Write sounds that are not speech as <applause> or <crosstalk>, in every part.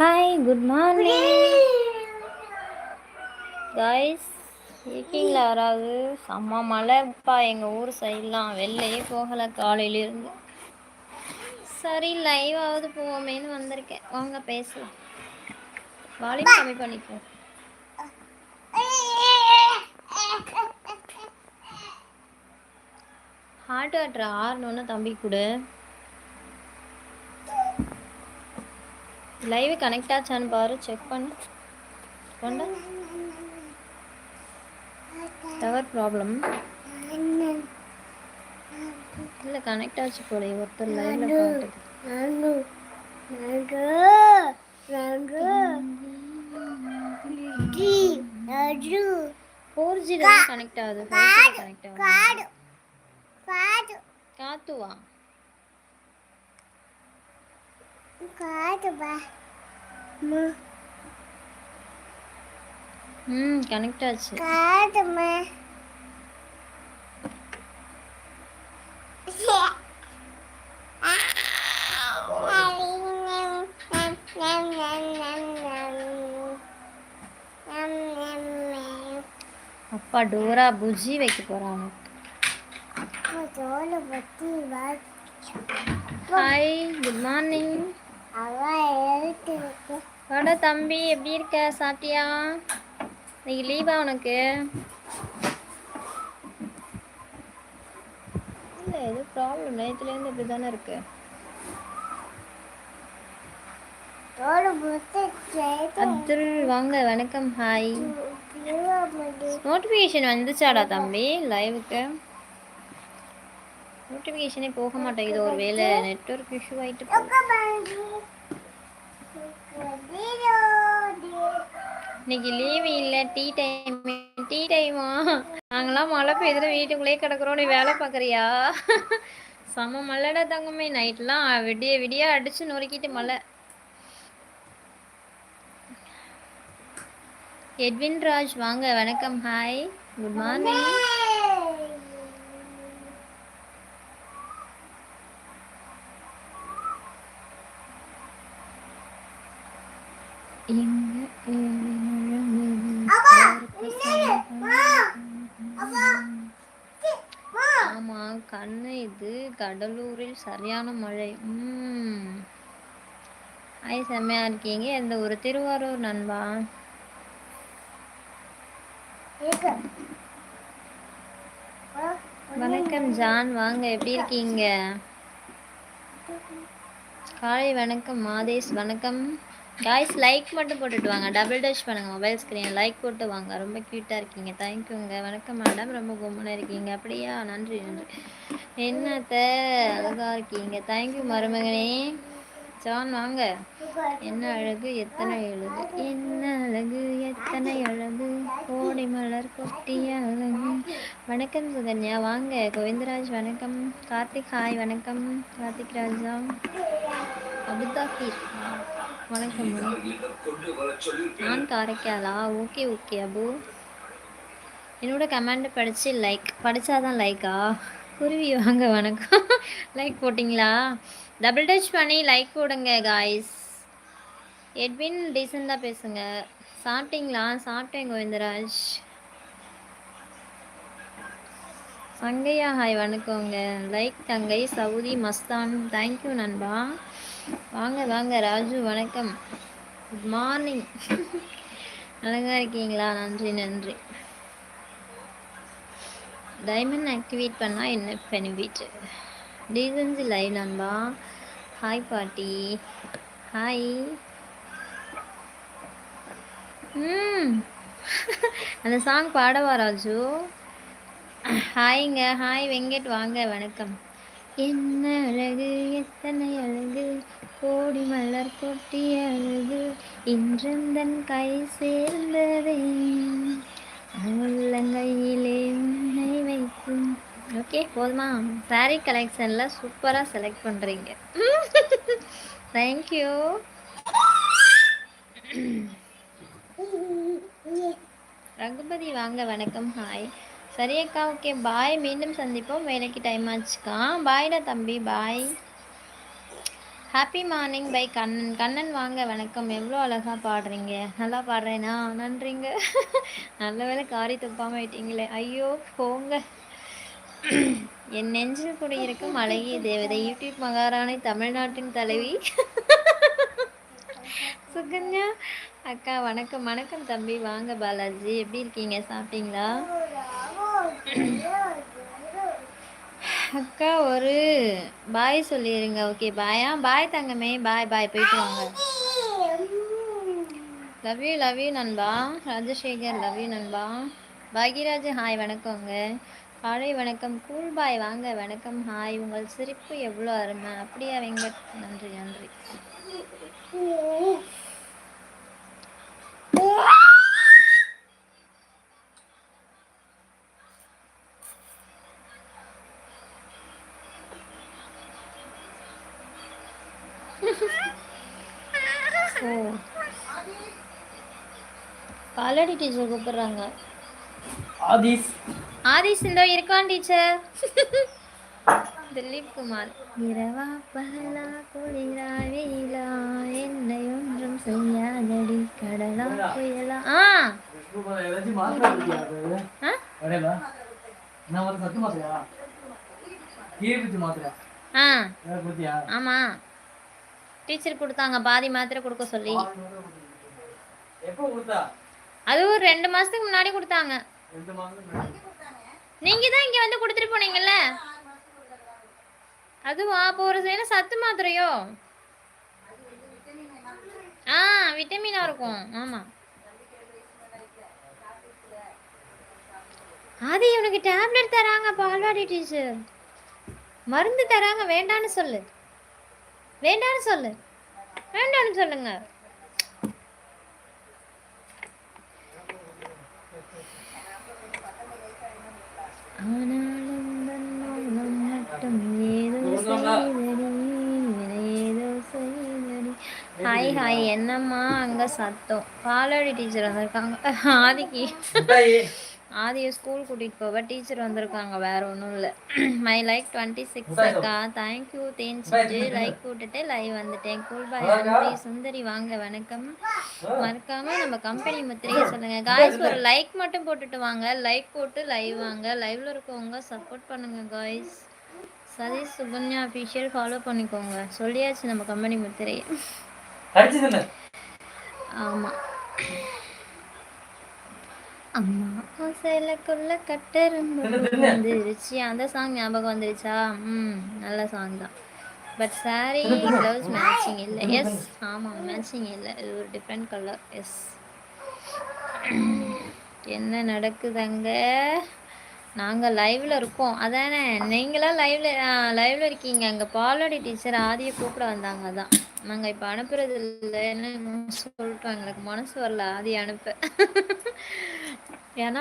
Hi good morning guys இருக்கீங்களா யாராவது? செம்ம மழைப்பா எங்கள் ஊர் சைட்லாம் வெளிலையே போகலை காலையிலேருந்து. சரி லைவாவது போவோமேன்னு வந்திருக்கேன். வாங்க பேசலாம். வால்யூம் கம்மி பண்ணிக்கோ ஹார்ட் வாட்டர் ஆறணுன்னு தம்பி கொடு. லைவ் கனெக்ட் ஆச்சான்னு பாரு செக் பண்ணு. கொண்டா. டவர் ப்ராப்ளம் இல்லை கனெக்ட் ஆச்சு போல ஒருத்தர் லைவ்ல பாட்டு ஃபோர் ஜி தான் கனெக்ட் ஆகுது கனெக்ட் ஆகுது. காத்துவா ம் கனெக்ட் ஆச்சு. அப்பா டோரா புஜி வைக்க போறாங்க. ஹாய் குட் மார்னிங் வாடா தம்பி எப்படி இருக்க? சாப்பிட்டியா? இன்னைக்கு லீவா உனக்கு? இல்லை எது ப்ராப்ளம் நேற்றுலேருந்து இப்படி தானே இருக்கு அப்துல் வாங்க வணக்கம் ஹாய் நோட்டிஃபிகேஷன் வந்துச்சாடா தம்பி லைவுக்கு நோட்டிஃபிகேஷனே போக மாட்டேங்குது ஒரு வேளை நெட்ஒர்க் இஷ்யூ ஆகிட்டு இன்னைக்கு லீவு இல்லை டீ டைம் டீ டைமா நாங்களாம் மழை பெய்யுதுல வீட்டுக்குள்ளேயே கிடக்குறோம். நீ வேலை பார்க்குறியா? செம்ம மழைடா தங்கமே. நைட்லாம் விடிய விடிய அடிச்சு நொறுக்கிட்டு மழை. எட்வின் ராஜ் வாங்க. வணக்கம். ஹாய் குட் மார்னிங் ஆமா கண்ணு இது கடலூரில் சரியான மழை. உம். ஐ செம்மையா இருக்கீங்க. எந்த ஒரு திருவாரூர் நண்பா? வணக்கம் ஜான். வாங்க எப்படி இருக்கீங்க? காலை வணக்கம் மாதேஷ். வணக்கம். காய்ஸ் லைக் மட்டும் போட்டுட்டு வாங்க டபுள் டச் பண்ணுங்கள் மொபைல் ஸ்க்ரீன் லைக் போட்டு வாங்க ரொம்ப க்யூட்டாக இருக்கீங்க. தேங்க்யூங்க வணக்கம் மேடம் ரொம்ப கும்மனாக இருக்கீங்க. அப்படியா? நன்றி நன்றி. என்னத்த அழகாக இருக்கீங்க. தேங்க்யூ மருமகனே. ஜான் வாங்க. என்ன அழகு எத்தனை அழகு? என்ன அழகு எத்தனை அழகு? கோடி மலர் கொட்டிய அழகு வணக்கம் சுகன்யா. வாங்க. கோவிந்தராஜ் வணக்கம். கார்த்திக் ஹாய் வணக்கம். கார்த்திக் ராஜா. அபுதாபீர் வணக்கம் நான் காரைக்காலா ஓகே ஓகே அபு. என்னோட கமெண்ட் படித்து லைக் படித்தாதான் லைக்கா குருவி வாங்க வணக்கம். லைக் போட்டிங்களா? டபுள் டச் பண்ணி லைக் போடுங்க காய்ஸ் எட்வின் டீசெண்டாக பேசுங்க. சாப்பிட்டீங்களா? சாப்பிட்டேன் கோவிந்தராஜ். சங்கையா ஹாய் வணக்கங்க லைக் தங்கை சவுதி மஸ்தான். தேங்க்யூ நண்பா. வாங்க வாங்க ராஜு வணக்கம். குட் மார்னிங் அழகாக இருக்கீங்களா? நன்றி நன்றி. டைமண்ட் ஆக்டிவேட் பண்ணால் என்ன பெனிஃபிட் டீசன்சி லைவ் நண்பா. ஹாய் பாட்டி. ஹாய் ம். அந்த சாங் பாடவா ராஜு? ஹாய்ங்க ஹாய் வெங்கட் வாங்க வணக்கம். என்ன அழகு எத்தனை அழகு? கோடி மலர் கொட்டிய அழகு இன்றந்தன் கை சேர்ந்ததே. உள்ளங்கையிலே உன்னை வைக்கும். ஓகே போதுமா? சாரீ கலெக்ஷனில் சூப்பராக செலக்ட் பண்ணுறீங்க தேங்க்யூ ரகுபதி வாங்க வணக்கம். ஹாய் சரி அக்கா ஓகே பாய் மீண்டும் சந்திப்போம். வேலைக்கு டைம் ஆச்சுக்கா. பாய்டா தம்பி. Bye happy morning bye Kannan Kannan வாங்க. வணக்கம். எவ்வளோ அழகாக பாடுறீங்க. நல்லா பாடுறேனா? நன்றிங்க. <laughs> நல்ல வேலை காரி துப்பாமல் ஆயிட்டீங்களே ஐயோ போங்க. <clears throat> என் நெஞ்சில் குடியிருக்கும் அழகிய தேவதை. யூடியூப் மகாராணி தமிழ்நாட்டின் தலைவி. <laughs> சுகன்யா. அக்கா வணக்கம். வணக்கம் தம்பி. வாங்க பாலாஜி. எப்படி இருக்கீங்க? சாப்பிட்டீங்களா? <clears throat> அக்கா ஒரு பாய் சொல்லிடுங்க ஓகே பாயா பாய் தங்கமே பாய் பாய் போயிட்டு வாங்க. லவ் யூ லவ் யூ நண்பா. ராஜசேகர் லவ் யூ நண்பா. பாக்யராஜ் ஹாய் வணக்கங்க. காலை வணக்கம் கூல் பாய் வாங்க வணக்கம் ஹாய் உங்கள் சிரிப்பு எவ்வளோ அருமை. அப்படியா வெங்கட் நன்றி நன்றி. பாலடி டீச்சர் கூப்பிடுறாங்க. ஆதிஸ். ஆதிஸ் இந்தோ இருக்கான் டீச்சர். திலீப் குமார். இரவா பகலா குளிரா வெயிலா என்னை ஒன்றும் செய்யாதடி கடலா புயலா. ஆ? ஆமா. டீச்சர் கொடுத்தாங்க பாதி மாத்திரை கொடுக்க சொல்லி. எப்போ கொடுத்தா? அது ஒரு ரெண்டு மாசத்துக்கு முன்னாடி கொடுத்தாங்க. ரெண்டு மாசம் முன்னாடி. நீங்க தான் இங்க வந்து கொடுத்துட்டு போனீங்கல்ல? அதுவா? அப்போ ஒரு சேன சத்து மாத்திரையோ? ஆ விட்டமினா இருக்கும். ஆமா. ஆதி உனக்கு டேப்லெட் தராங்க பால்வாடி டீச்சர். மருந்து தராங்க வேண்டான்னு சொல்லு. வேண்டான்னு சொல்லு. வேண்டான்னு சொல்லுங்க. ஆனாலும் தன்னோலம் மட்டும் ஏதோ செய்தடி, ஏதோ செய்தடி. ஹாய் ஹாய் என்னம்மா அங்க சத்தம் பாலாடி டீச்சர் வந்திருக்காங்க ஆதிக்கு. ஆதிய ஸ்கூல் கூட்டிட்டு போவ டீச்சர் வந்திருக்காங்க வேற ஒன்றும் இல்லை. மை லைக் டுவெண்ட்டி சிக்ஸ் அக்கா தேங்க்யூ தேஞ்சிட்டு லைக் போட்டுட்டு லைவ் வந்துட்டேன். கூல் பாய் நன்றி சுந்தரி வாங்க வணக்கம். மறக்காம நம்ம கம்பெனி முத்திரையை சொல்லுங்க. காய்ஸ் ஒரு லைக் மட்டும் போட்டுட்டு வாங்க. லைக் போட்டு லைவ் வாங்க. லைவ்ல இருக்கவங்க சப்போர்ட் பண்ணுங்க guys Sathish Suganya official follow பண்ணிக்கோங்க. சொல்லியாச்சு நம்ம கம்பெனி முத்திரையை. ஆமா. அம்மா ஆசையிலக்குள்ள கட்டெரும்பு வந்துருச்சு. அந்த சாங் ஞாபகம் வந்துருச்சா? ம் நல்ல சாங் தான். பட் சாரி ப்ளவுஸ் மேட்சிங் இல்லை. எஸ் ஆமாம் மேட்சிங் இல்லை. இது ஒரு டிஃப்ரெண்ட் கலர் எஸ் என்ன நடக்குதுங்க? நாங்கள் லைவ்ல இருக்கோம். அதானே? நீங்களாம் லைவ்ல லைவ்ல இருக்கீங்க. அங்கே பாலாடி டீச்சர் ஆதியை கூப்பிட வந்தாங்க. அதான். நாங்கள் இப்போ அனுப்புறது இல்லைன்னு சொல்லிட்டோம் எங்களுக்கு மனசு வரல. ஆதி அனுப்ப. ஏன்னா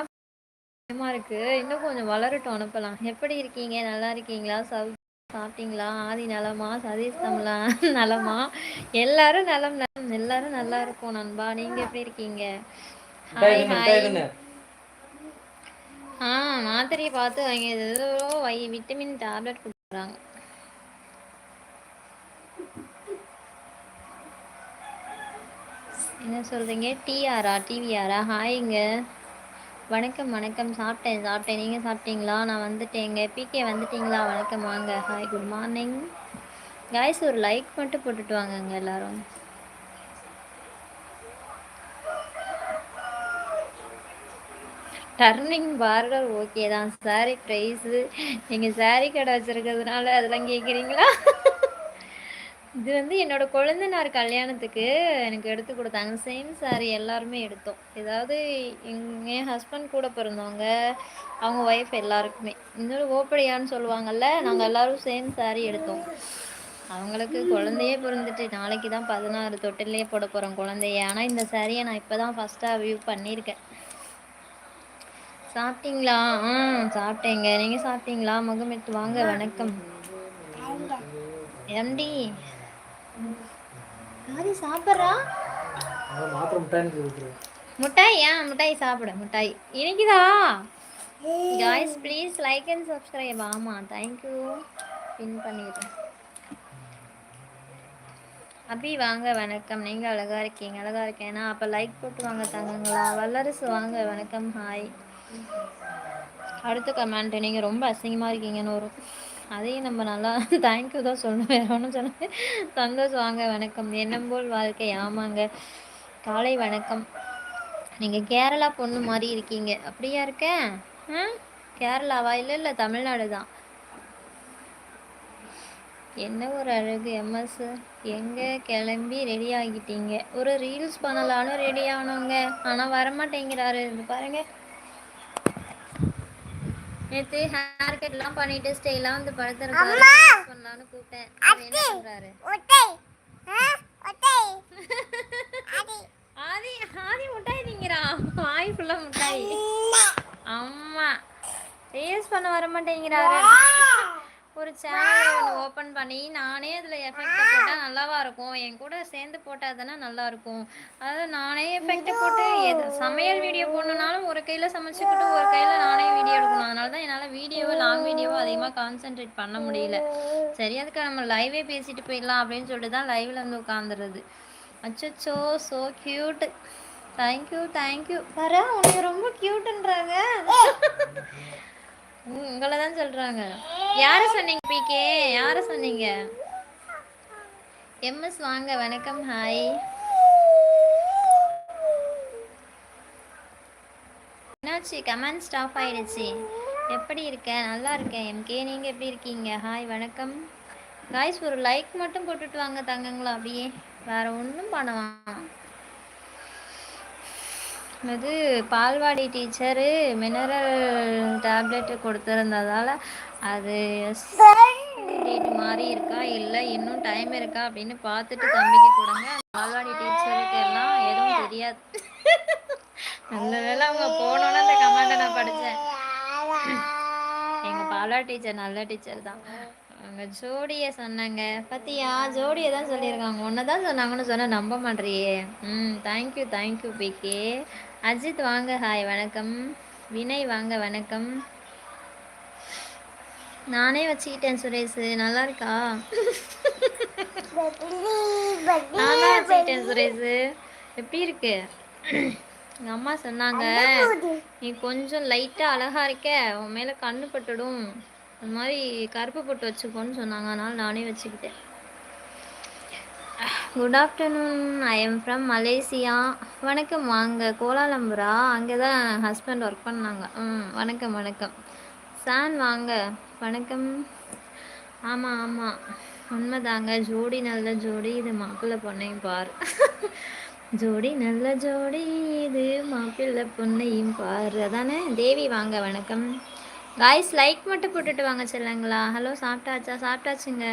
பயமா இருக்கு. இன்னும் கொஞ்சம் வளரட்டும். அனுப்பலாம். எப்படி இருக்கீங்க? நல்லா இருக்கீங்களா? சவு சாப்பிட்டீங்களா? ஆதி நலமா? சதீஷ் தமிழா <laughs> நலமா? எல்லாரும் நலம் நலம். எல்லாரும் நல்லா இருக்கும் நண்பா. நீங்க எப்படி இருக்கீங்க? Hi hi. ஆ மாத்திரையை பார்த்து வாங்கி ஏதோ வை விட்டமின் டேப்லெட் கொடுக்குறாங்க. என்ன சொல்றீங்க? டிஆரா டிவிஆரா ஹாய்ங்க. வணக்கம் வணக்கம். சாப்பிட்டேன் சாப்பிட்டேன். நீங்கள் சாப்பிட்டீங்களா? நான் வந்துட்டேங்க. பிகே வந்துட்டீங்களா? வணக்கம். வாங்க. ஹாய் குட் மார்னிங் காய்ஸ் ஒரு லைக் மட்டும் போட்டுட்டு வாங்கங்க எல்லாரும். டர்னிங் பார்டர் ஓகே தான். சாரி ப்ரைஸு நீங்கள் சாரி கடை வச்சுருக்கிறதுனால அதெல்லாம் கேட்குறீங்களா இது வந்து என்னோட கொழுந்தனார் கல்யாணத்துக்கு எனக்கு எடுத்து கொடுத்தாங்க. சேம் சாரி எல்லாருமே எடுத்தோம். ஏதாவது என் ஹஸ்பண்ட் கூட பிறந்தவங்க அவங்க ஒய்ஃப் எல்லாருக்குமே. இன்னொரு ஓப்படியான்னு சொல்லுவாங்கல்ல நாங்கள் எல்லாரும் சேம் சாரி எடுத்தோம். அவங்களுக்கு குழந்தையே பிறந்துட்டு நாளைக்கு தான் பதினாறு தொட்டிலே போட போகிறோம் குழந்தைய. ஆனால் இந்த சாரியை நான் இப்போ தான் ஃபஸ்ட்டாக வியூ பண்ணியிருக்கேன். சாப்பிட்டீங்களா? ஆ சாப்பிட்டேங்க. நீங்கள் சாப்பிட்டீங்களா? முகமெட்டு வாங்க. வணக்கம். எம்டி யாரு சாப்பிட்றா? அதான் மாத்திரை மிட்டாய்னு கொடுத்துரு. முட்டாய்? ஏன் முட்டாய் சாப்பிடு முட்டாய். இனிக்குதா? Guys please like and subscribe ஆமாம் தேங்க்யூ பின் பண்ணிடுறேன் அபி வாங்க வணக்கம். நீங்க அழகா இருக்கீங்க அழகா இருக்கேனா. அப்ப லைக் போட்டு வாங்க தங்கங்களா? வல்லரசு வாங்க வணக்கம். ஹாய் அடுத்த கமெண்ட் நீங்க ரொம்ப அசிங்கமா இருக்கீங்கன்னு வரும் அதையும் நம்ம நல்லா <laughs> தேங்க்யூ தான் சொல்லணும். வேற ஒன்றும் சொல்ல சந்தோஷம். வாங்க வணக்கம். எண்ணம் போல் வாழ்க்கை. ஆமாங்க. காலை வணக்கம். நீங்க கேரளா பொண்ணு மாதிரி இருக்கீங்க. அப்படியா இருக்க? ம் கேரளாவா? இல்லை இல்ல தமிழ்நாடு தான். என்ன ஒரு அழகு எம்எஸ்? எங்க கிளம்பி ரெடி ஆகிட்டீங்க? ஒரு ரீல்ஸ் பண்ணலான்னு ரெடி ஆனோங்க. ஆனா வரமாட்டேங்கிறாரு. இது பாருங்க. நேத்து ஹேர் கட் எல்லாம் பண்ணிட்டு ஸ்டைலா வந்து படுத்துருக்காரு பண்ணலான்னு கூப்பிட்டேன். என்ன ஆதி! ஆதி முட்டாய் திங்கிறான் வாய் ஃபுல்லா முட்டாய். அம்மா! ரீல்ஸ் பண்ண வர மாட்டேங்கிறாரு. ஒரு சேனல் ஒன்று ஓப்பன் பண்ணி நானே அதில் எஃபெக்ட் போட்டால் நல்லாவா இருக்கும். என் கூட சேர்ந்து போட்டால் தானே நல்லா இருக்கும். அதாவது நானே எஃபெக்ட் போட்டு எது சமையல் வீடியோ போடணுன்னாலும் ஒரு கையில் சமைச்சுக்கிட்டு ஒரு கையில் நானே வீடியோ எடுக்கணும். அதனால தான் என்னால் வீடியோவை லாங் வீடியோவை அதிகமாக கான்சென்ட்ரேட் பண்ண முடியல. சரி அதுக்கு நம்ம லைவே பேசிட்டு போயிடலாம் அப்படின்னு சொல்லிட்டு தான் லைவில் வந்து உட்காந்துருது அச்சோ ஸோ க்யூட் தேங்க்யூ தேங்க்யூ வர உனக்கு ரொம்ப க்யூட்டுன்றாங்க <laughs> உங்களை தான் சொல்றாங்க. யார சொன்னீங்க பிகே யார சொன்னீங்க? எம்எஸ் வாங்க வணக்கம் ஹாய் என்னாச்சு? கமெண்ட் ஸ்டாப் ஆயிடுச்சு. எப்படி இருக்க? நல்லா இருக்கேன். எம்கே நீங்க எப்படி இருக்கீங்க? ஹாய் வணக்கம். காய்ஸ் ஒரு லைக் மட்டும் போட்டுட்டு வாங்க தங்கங்களா அப்படியே. வேற ஒன்றும் பண்ண இது பால்வாடி டீச்சரு மினரல் டேப்லெட் கொடுத்துருந்ததால அது மாதிரி இருக்கா இல்லை இன்னும் டைம் இருக்கா அப்படின்னு பார்த்துட்டு தம்பிக்கு கொடுங்க. பால்வாடி டீச்சருக்கு எல்லாம் எதுவும் தெரியாது. நல்ல வேளை அவங்க போனோன்னு அந்த கமெண்ட்டை நான் படித்தேன் எங்கள் பால்வாடி டீச்சர் நல்ல டீச்சர் தான். அவங்க ஜோடியை சொன்னாங்க. பத்தியா ஜோடியை தான் சொல்லியிருக்காங்க. ஒன்று தான் சொன்னாங்கன்னு சொன்னால் நம்ப மாட்டேறியே ம் தேங்க்யூ தேங்க்யூ பிகே அஜித் வாங்க ஹாய் வணக்கம். வினய் வாங்க வணக்கம். நானே வச்சுக்கிட்டேன் சுரேஷ். நல்லா இருக்கா? நானே வச்சுக்கிட்டேன் சுரேஷ். எப்படி இருக்கு? எங்கள் அம்மா சொன்னாங்க நீ கொஞ்சம் லைட்டாக அழகா இருக்க. உன் மேலே கண்ணு பட்டுடும். அந்த மாதிரி கருப்பு பொட்டு வச்சுக்கோன்னு சொன்னாங்க. அதனால நானே வச்சுக்கிட்டேன். Good afternoon I am from Malaysia வணக்கம். வாங்க. கோலாலம்புரா? அங்கே தான் ஹஸ்பண்ட் ஒர்க் பண்ணாங்க. ம் வணக்கம் வணக்கம். சான் வாங்க. வணக்கம். ஆமாம் ஆமாம் உண்மைதாங்க. ஜோடி நல்ல ஜோடி. இது மாப்பிள்ளை பொண்ணையும் பார். ஜோடி நல்ல ஜோடி. இது மாப்பிள்ளை பொண்ணையும் பார். அதானே? தேவி வாங்க. வணக்கம். காய்ஸ் லைக் மட்டும் போட்டுட்டு வாங்க செல்லங்களா. ஹலோ சாப்பிட்டாச்சா? சாப்பிட்டாச்சுங்க.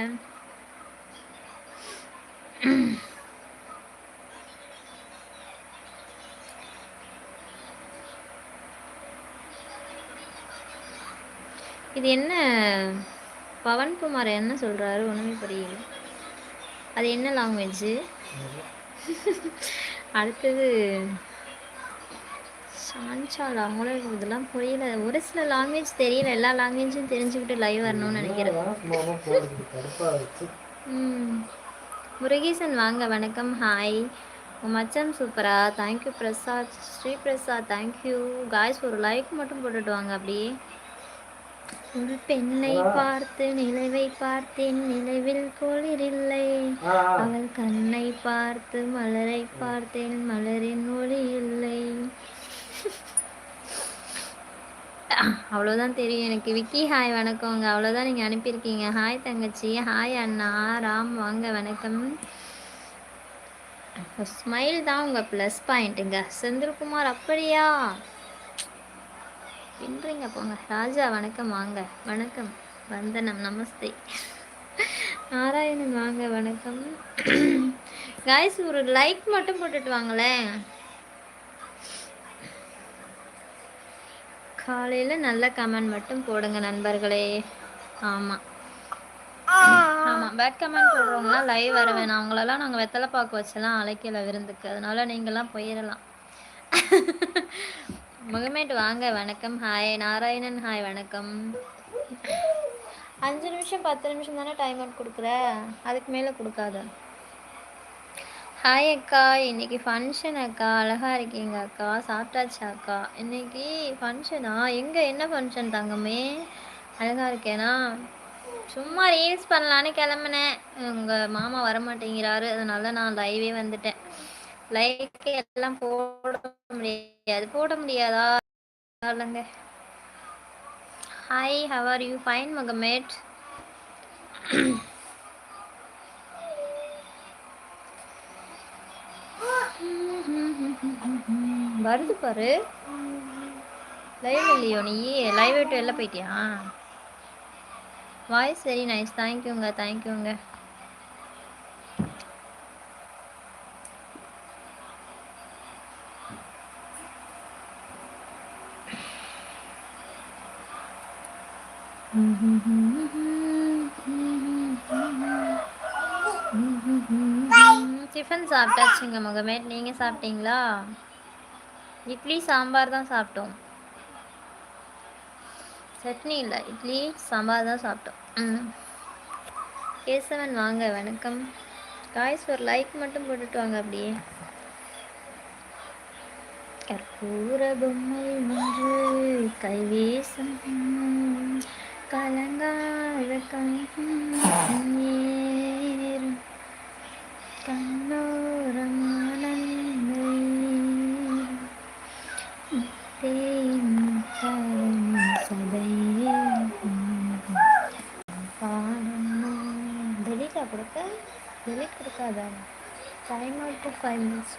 இது என்ன? பவன்குமார் என்ன சொல்றாரு? ஒண்ணுமே புரியல. அது என்ன லாங்குவேஜ் அடுத்தது சான்சால் அவங்களும் இதெல்லாம் புரியல. ஒரு சில லாங்குவேஜ் தெரியல. எல்லா லாங்குவேஜும் தெரிஞ்சுக்கிட்டு லைவ் வரணும்னு நினைக்கிறேன். ம். முருகேசன் வாங்க வணக்கம் ஹாய் உன் மச்சான் சூப்பரா thank you Prasad. Shri Prasad thank you guys ஒரு லைக் மட்டும் போட்டுட்டு வாங்க அப்படியே. ஒரு பெண்ணை பார்த்து நிலவை பார்த்தேன். நிலவில் குளிரில்லை அவள் கண்ணை பார்த்து மலரை பார்த்தேன். மலரின் ஒளி இல்லை. அவ்வளோதான் தெரியும். எனக்கு விக்கி ஹாய் வணக்கங்க. அவ்வளோதான் நீங்கள் அனுப்பியிருக்கீங்க. ஹாய் தங்கச்சி. ஹாய் அண்ணா. ராம் வாங்க. வணக்கம். ஸ்மைல் தான் உங்கள் ப்ளஸ் பாயிண்ட்டுங்க செந்தில்குமார் அப்படியா? பின்றீங்க போங்க. ராஜா வணக்கம். வாங்க. வணக்கம். வந்தனம். நமஸ்தே. நாராயணன் வாங்க. வணக்கம். காய்ஸ் ஒரு லைக் மட்டும் போட்டுட்டு வாங்களேன். காலையில் நல்ல கமெண்ட் மட்டும் போடுங்க நண்பர்களே. ஆமாம் ஆமாம் பேட் கமெண்ட் போடுறவங்களாம் லைவ் வர வேணாம். அவங்களெல்லாம் நாங்கள் வெத்தலை பாக்கு வச்செல்லாம் அழைக்கல விருந்துக்கு. அதனால நீங்கள்லாம் போயிடலாம் முகமேட் வாங்க. வணக்கம். ஹாய் நாராயணன் ஹாய் வணக்கம். அஞ்சு நிமிஷம் பத்து நிமிஷம் தானே டைம் அவுட் கொடுக்குற? அதுக்கு மேலே கொடுக்காத. ஹாய் அக்கா. இன்னைக்கு ஃபங்க்ஷன் அக்கா. அழகா இருக்கீங்க அக்கா. சாப்பிட்டாச்சா அக்கா இன்னைக்கு ஃபங்க்ஷனா எங்கே? என்ன ஃபங்க்ஷன் தங்கமே? அழகா இருக்கேனா? சும்மா ரீல்ஸ் பண்ணலான்னு கிளம்புனேன். உங்கள் மாமா வர மாட்டேங்கிறாரு அதனால நான் லைவே வந்துட்டேன். லைக்கு எல்லாம் போட முடியாது. போட முடியாதா? இல்லைங்க hi how are you fine Mohamed. வருது பாரு. லைவ் இல்லையோ நீ? லைவ் விட்டு வெளில போயிட்டியா? வாய்ஸ் வெரி நைஸ் தேங்க்யூங்க தேங்க்யூங்க டிஃபன் சாப்பிட்டாச்சுங்க முகமேட் நீங்கள் சாப்பிட்டீங்களா? இட்லி சாம்பார் தான் சாப்பிட்டோம். சட்னி இல்லை இட்லி சாம்பார் தான் சாப்பிட்டோம். ம். கேசவன் வாங்க வணக்கம். காய்ஸ் ஒரு லைக் மட்டும் போட்டுட்டு வாங்க அப்படியே. கற்பூர பொம்மை ஒன்று கைவேசம் கலங்காத கண்ணீரும் கண்ணோரமான டெலிட்டா கொடுக்க delete கொடுக்காதா time out to five minutes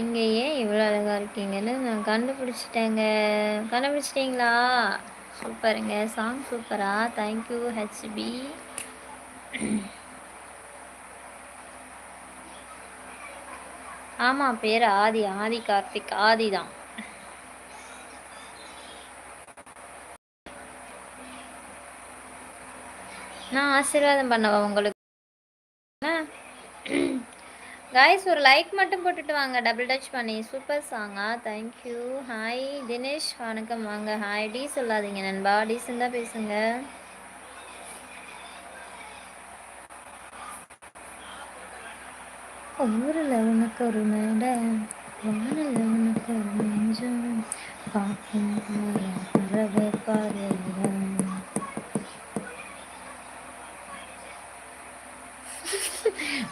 இங்கே ஏன் இவ்வளோ அழகாக இருக்கீங்கன்னு நான் கண்டுபிடிச்சிட்டேங்க. கண்டுபிடிச்சிட்டிங்களா? சூப்பருங்க. சாங் சூப்பரா. தேங்க்யூ ஹெச்பி ஆமாம் பேர் ஆதி. ஆதி கார்த்திக். ஆதி தான். நான் ஆசீர்வாதம் பண்ணவா உங்களுக்கு? கைஸ் ஒரு லைக் மட்டும் போட்டுட்டு வாங்க. டபுள் டச் பண்ணி. சூப்பர் சாங்கா தேங்க்யூ ஹாய் தினேஷ் வணக்கம். வாங்க. ஹாய் டீ சொல்லாதீங்க நண்பா. டீசெண்டாக பேசுங்க. ஊரில் உனக்கு ஒரு மேடை வானில் உனக்கு ஒரு நெஞ்சம். பார்க்கும் பறவை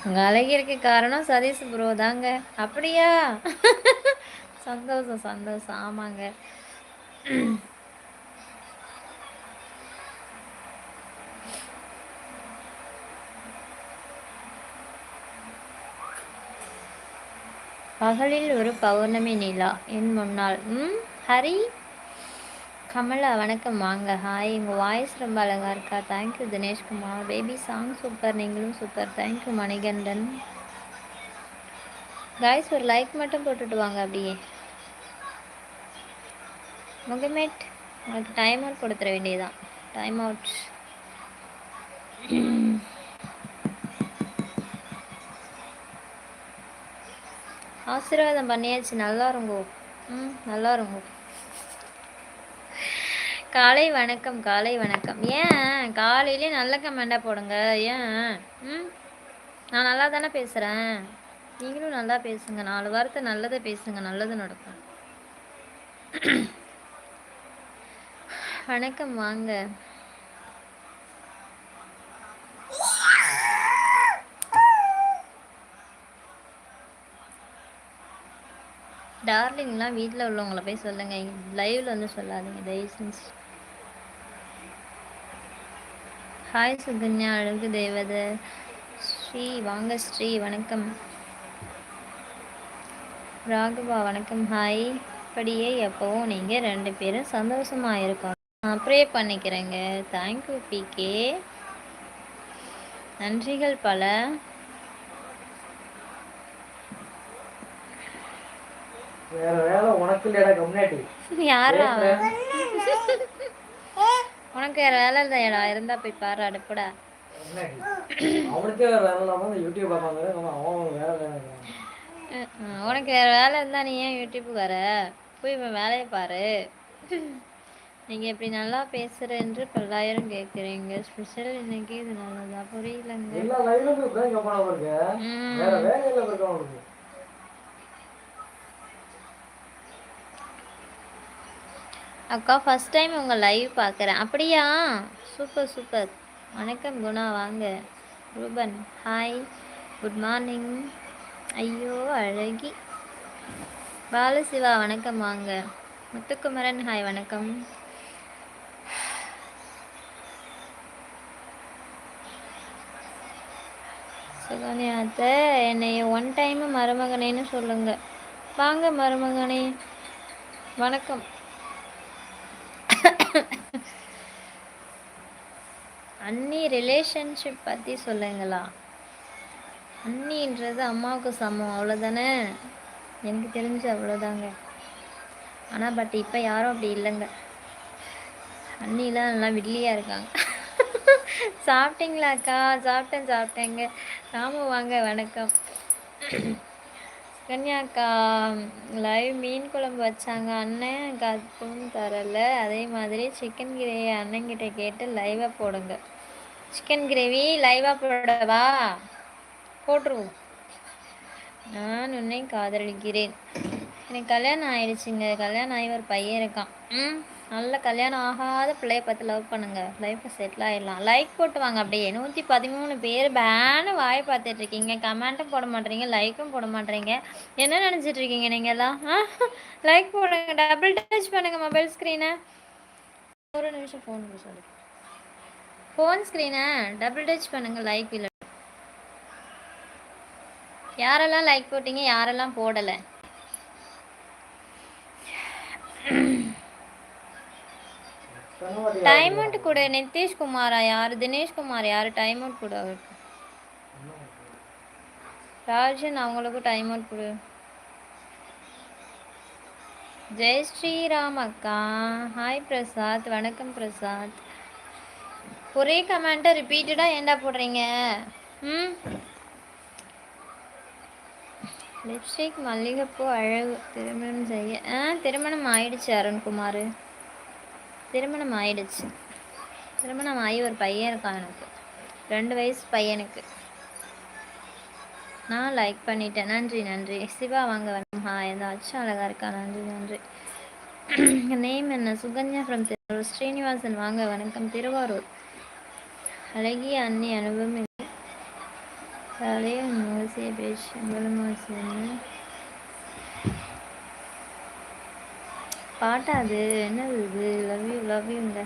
உங்க அழகிற்கு காரணம் சதீஷ் ப்ரோ தாங்க. அப்படியா? சந்தோஷம் சந்தோஷம். ஆமாங்க. பகலில் ஒரு பௌர்ணமி நிலா. என் முன்னால். ம் ஹரி? கமலா வணக்கம். வாங்க. ஹாய் உங்கள் வாய்ஸ் ரொம்ப அழகாக இருக்கா? Thank you Dineshkumar baby song super நீங்களும் super thank you Manikandan. Guys ஒரு லைக் மட்டும் போட்டுட்டு வாங்க அப்படியே. முகமேட் உனக்கு டைம் அவுட் கொடுத்துட வேண்டியதுதான். டைம் அவுட் ஆசீர்வாதம் பண்ணியாச்சு. நல்லா இருங்கோ. ம் நல்லா இருங்கோ. காலை வணக்கம் காலை வணக்கம். ஏன்? காலையிலே நல்ல கமெண்டாக போடுங்க. ஏன்? ம்? நான் நல்லா தானே பேசுகிறேன் நீங்களும் நல்லா பேசுங்க. நாலு வாரத்தை நல்லதை பேசுங்க. நல்லது நடக்கும். வணக்கம் வாங்க. டார்லிங்லாம் வீட்டில் உள்ளவங்கள போய் சொல்லுங்கள் லைவில் வந்து சொல்லாதீங்க. தயவு செஞ்சு. ஹாய் சுகன்யா அழகு தேவத ஸ்ரீ வாங்க ஸ்ரீ வணக்கம். ராகவா வணக்கம் ஹாய். இப்படியே எப்பவும் நீங்கள் ரெண்டு பேரும் சந்தோஷமா இருக்கணும். ப்ரே பண்ணிக்கிறேங்க. தேங்க்யூ பிகே நன்றிகள் பல. வேற வேலை உனக்கு இல்லையடா கம்னாட்டி யாரா? <laughs> உனக்கு வேற வேலை இல்லையடா இருந்தா போய் பாரு அடுப்புடா. உனக்கு வேற வேலை இருந்தா நீ ஏன் யூடியூப் வர? போய் இவன் வேலையை பாரு. நீங்கள் இப்படி நல்லா பேசுகிற என்று பல்லாயிரம் கேட்குறீங்க. ஸ்பெஷல் இன்னைக்கு இது நல்லதா புரியலங்க எல்லா லைவ்லயும் போய் பிரேங்க போன பாருங்க வேற ம் வேலையில இருக்க அவனுக்கு அக்கா ஃபஸ்ட் டைம் உங்கள் லைவ் பார்க்குறேன் அப்படியா? சூப்பர் சூப்பர் வணக்கம் குணா. வாங்க. ரூபன் ஹாய் குட் மார்னிங் ஐயோ அழகி. பாலசிவா வணக்கம். வாங்க. முத்துக்குமரன் ஹாய் வணக்கம். சுகன்யாத்த என்னை ஒன் டைம் மருமகனேன்னு சொல்லுங்க. வாங்க மருமகனே. வணக்கம். அண்ணி ரிலேஷன்ஷிப் பற்றி சொல்லுங்களா? அண்ணின்றது அம்மாவுக்கு சமம் அவ்வளோதானே எனக்கு தெரிஞ்சு அவ்வளோதாங்க ஆனால் பட் இப்போ யாரும் அப்படி இல்லைங்க. அண்ணிலாம் நல்லா வில்லியாக இருக்காங்க. சாப்பிட்டீங்களாக்கா சாப்பிட்டேன் சாப்பிட்டேங்க. ராமு வாங்க வணக்கம். கன்யாக்கா லைவ் மீன் குழம்பு வச்சாங்க. அண்ணன் கத்தும் தரல. அதே மாதிரி சிக்கன் கிரேவி அண்ணன்கிட்ட கேட்டு லைவாக போடுங்க. சிக்கன் கிரேவி லைவாக போடவா? போட்டுருவோம். நான் உன்னை காதலிக்கிறேன். எனக்கு கல்யாணம் ஆயிடுச்சுங்க. கல்யாணம் ஆகி ஒரு பையன் இருக்கான். ம் நல்ல கல்யாணம் ஆகாத பிள்ளைய பார்த்து லவ் பண்ணுங்க. லைஃப்பை செட்டில் ஆயிடலாம். லைக் போட்டு வாங்க அப்படியே. நூற்றி பதிமூணு பேர் பேனு வாய் பார்த்துட்டு இருக்கீங்க. கமெண்ட்டும் போட மாட்டேறீங்க லைக்கும் போட மாட்டேறீங்க என்ன நினச்சிட்டு இருக்கீங்க நீங்கள் எல்லாம்? ஆ லைக் போடுங்க. டபுள் டச் பண்ணுங்க மொபைல் ஸ்க்ரீனை ஒரு நிமிஷம் ஃபோன் சொல்லுங்கள் ஃபோன் ஸ்க்ரீனை டபுள் டச் பண்ணுங்க லைக் இல்லை. யாரெல்லாம் லைக் போட்டீங்க யாரெல்லாம் போடலை? கண்ணுவாட்டி டைம் அவுட் கொடு நிதிஷ்குமாரா யார்? தினேஷ்குமார் யார்? டைம் அவுட் கொடு ராஜன் அவங்களுக்கும் டைம் அவுட் கொடு. ஜெய் ஸ்ரீராம் அக்கா. ஹாய் பிரசாத் வணக்கம் பிரசாத். ஒரே கமெண்ட்டை ரிப்பீட்டடாக ஏண்டா போடுறீங்க? ம்? லிப்ஸ்டிக் மல்லிகைப்பூ அழகு. திருமணம் செய்ய ஆ திருமணம் ஆயிடுச்சு அருண்குமார். திருமணம் ஆயிடுச்சு. திருமணம் ஆகி ஒரு பையன் இருக்கான் எனக்கு. ரெண்டு வயசு பையனுக்கு. நான் லைக் பண்ணிட்டேன். நன்றி நன்றி. சிவா வாங்க வேணும் ஹா ஏதாச்சும் அழகாக இருக்கா? நன்றி நன்றி. <clears throat> நேம் என்ன? சுகன்யா ஃப்ரம் திருவாரூர் ஸ்ரீனிவாசன். வாங்க வணக்கம். திருவாரூர். அழகிய அன்னை அனுபவம் இல்லை. மோசிய பேச்சு உங்களும் பாட்டா அது என்னது இது லவ் யூ லவ் யூங்க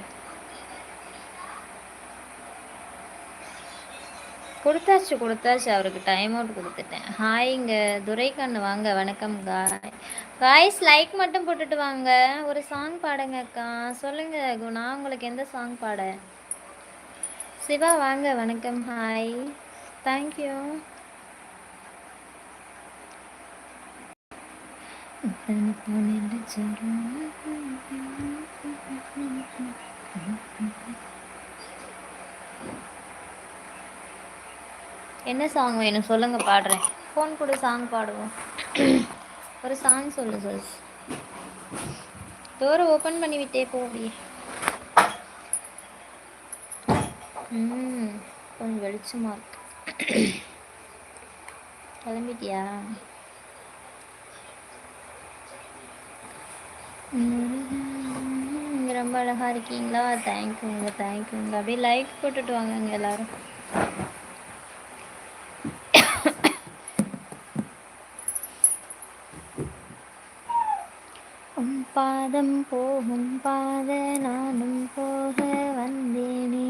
கொடுத்தாச்சு கொடுத்தாச்சு அவருக்கு டைம் அவுட் கொடுத்துட்டேன் ஹாய்ங்க துரைக்கண்ணு வாங்க வணக்கம் காய் காய்ஸ் லைக் மட்டும் போட்டுட்டு வாங்க ஒரு சாங் பாடுங்க அக்கா சொல்லுங்க நான் உங்களுக்கு எந்த சாங் பாட சிவா வாங்க வணக்கம். ஹாய் தேங்க்யூ என்ன சாங் வேணும்? சொல்லுங்க பாடுறேன். ஃபோன் கூட சாங் பாடுவோம். ஒரு சாங் சொல்லு சார் டோரை ஓப்பன் பண்ணி விட்டே போ அப்படியே ம் கொஞ்சம் வெளிச்சமாக இருக்கு. கிளம்பிட்டியா? ரொம்ப அழகா இருக்கீங்களா? தேங்க்யூங்க தேங்க்யூங்க அப்படியே லைக் போட்டுட்டு வாங்கங்க எல்லாரும். பாதம் போகும் பா நானும் போக வந்தேனே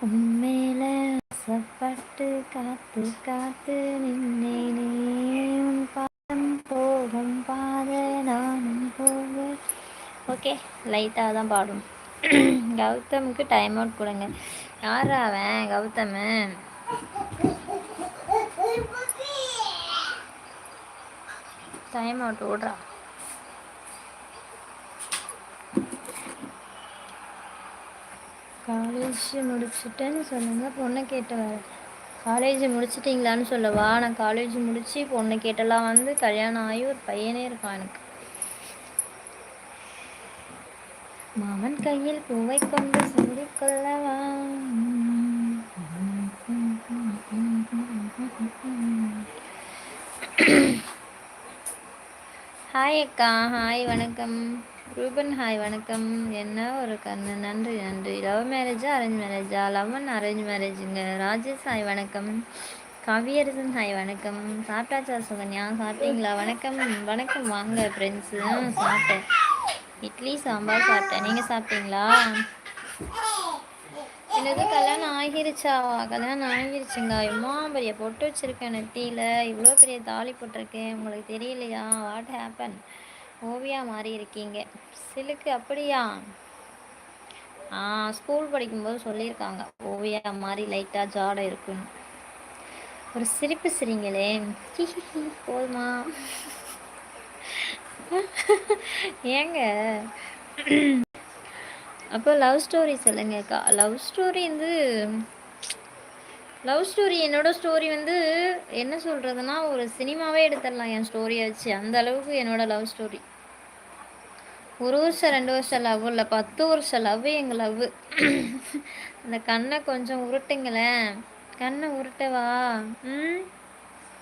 உன் மேல ஆசைப்பட்டு காத்து நின்னேனே உன் பாதம் போகும் பாத நானும் போக ஓகே லைட்டாக தான் பாடும் கௌதமுக்கு டைம் அவுட் கொடுங்க. யார் அவன் கௌதம்? டைம் அவுட் ஓடுறா. காலேஜ் முடிச்சுட்டேன்னு சொல்லுங்க பொண்ணை கேட்டு வரேன் காலேஜ் முடிச்சிட்டிங்களான்னு சொல்லவா? நான் காலேஜ் முடிச்சு பொண்ணு கேட்டெல்லாம் வந்து கல்யாணம் ஆகி ஒரு பையனே இருக்கான் எனக்கு. மாமன் கையில் பூவை கொண்டு சூடிக்கொள்ளவா ஹாய் அக்கா. ஹாய் வணக்கம். ரூபன் ஹாய் வணக்கம். என்ன ஒரு கண்ணு? நன்றி நன்றி. லவ் மேரேஜா அரேஞ்ச் மேரேஜா லவ் அண்ட் அரேஞ்ச் மேரேஜுங்க ராஜேஷ் ஹாய் வணக்கம். கவியரசன் ஹாய் வணக்கம். சாப்பிட்டாச்சா சுகன்யா? சாப்பிட்டீங்களா? வணக்கம். வணக்கம். வாங்க ஃப்ரெண்ட்ஸு சாப்பிட்டேன். இட்லி சாம்பார் சாப்பிட்டேன். நீங்கள் சாப்பிட்டீங்களா? என்னது கல்யாணம் ஆகிருச்சா? கல்யாணம் ஆகிருச்சுங்க. இம்மா பெரிய பொட்டு வச்சுருக்கேன் நெத்தியில் இவ்வளோ பெரிய தாலி போட்டிருக்கேன். உங்களுக்கு தெரியலையா? வாட் ஹேப்பன் ஓவியா மாறி இருக்கீங்க. சிலுக்கு அப்படியா? ஆ ஸ்கூல் படிக்கும்போது சொல்லியிருக்காங்க. ஓவியா மாதிரி லைட்டாக ஜாடை இருக்குன்னு. ஒரு சிரிப்பு சிரிங்களே. போதுமா? ஏங்க? அப்போ லவ் ஸ்டோரி சொல்லுங்கக்கா லவ் ஸ்டோரி வந்து லவ் ஸ்டோரி என்னோட ஸ்டோரி வந்து என்ன சொல்கிறதுனா ஒரு சினிமாவே எடுத்துடலாம் என் ஸ்டோரியை வச்சு. அந்த அளவுக்கு என்னோட லவ் ஸ்டோரி ஒரு வருஷம் ரெண்டு வருஷம் லவ் இல்லை. பத்து வருஷம் லவ் எங்கள் லவ் அந்த கண்ணை கொஞ்சம் உருட்டுங்களேன். கண்ணை உருட்டவா? ம்?